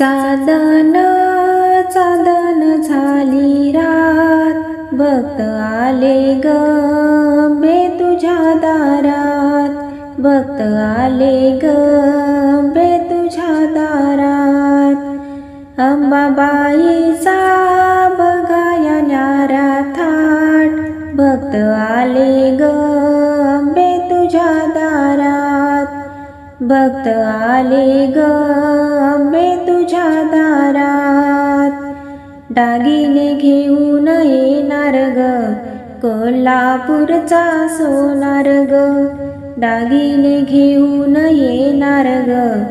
चादन चादन झाली रात. भक्त आले ग बे तुझ्या दारात. भक्त आले ग बे तुझ्या दारात. अंबाबाईचा बघाया न्यारा थाट. भक्त आले ग भक्त आले ग. आंबे तुझ्या दारात. दागिने घेऊन येणार ग. कोल्हापूरचा सोनार ग. दागिने घेऊन येणार ग.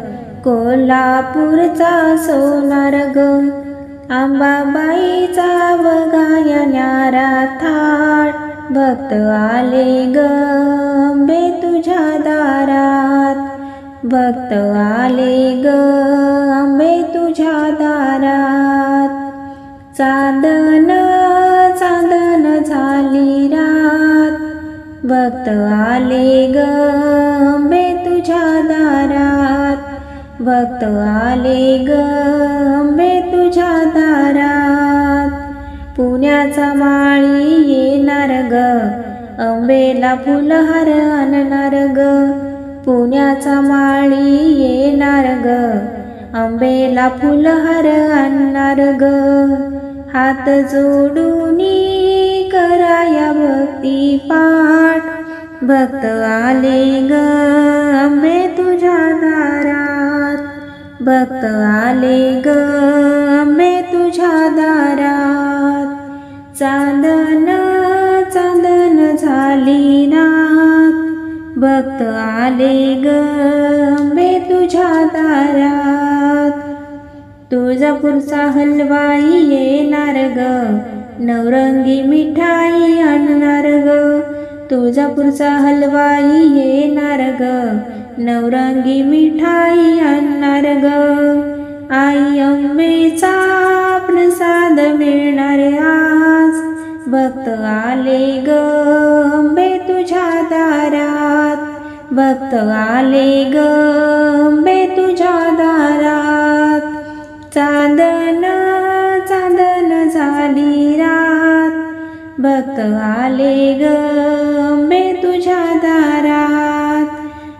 कोल्हापूरचा सोनार ग. आंबाबाईचा बघाया थाट. भक्त आले ग. आंबे तुझ्या दारात. भक्त आले ग आंबे तुझ्या दारात. चांदन चांदन झाली रात. भक्त आले ग आंबे तुझ्या दारात. भक्त आले ग आंबे तुझ्या दारात. पुण्याचा माळी येणार ग अंबेला फुलहार आणणार ग. पुण्याचा माळी येणार ग. आंबेला फुलहार आणणार ग. हात जोडून कराया भक्ती पाठ. भक्त आले ग आंबे तुझ्या दारात. भक्त आले ग आंबे तुझ्या दारात. चांदन चांदन झाली ना भक्त आले गे. तुझ्या दारात. तुळजापूरचा हलवाई येणार ग. नवरंगी मिठाई आणणार ग. तुळजापूरचा हलवाई येणार ग. नवरंगी मिठाई आणणार ग. आई अंबेचा प्रसाद मिळणार आज. भक्त आले ग. भक्त आले ग. अंबे तुझ्या दारात. चांदन चांदन झाली रात. भक्त आले ग. अंबे तुझ्या दारात.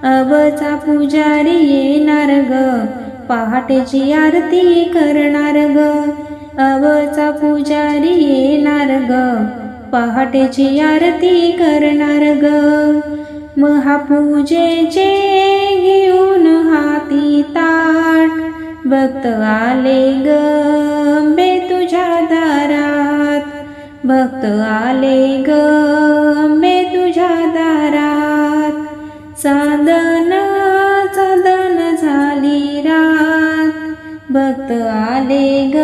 अबचा पुजारी येणार ग. पहाटेची आरती करणार ग. अबचा पुजारी येणार ग. पहाटेची आरती करणार ग. महापूजेचे घेऊन हाती ताट भक्त आले ग तुझ्या दारात. भक्त आले ग अंबे तुझ्या दारात. साधन साधन झाली रात. भक्त आले ग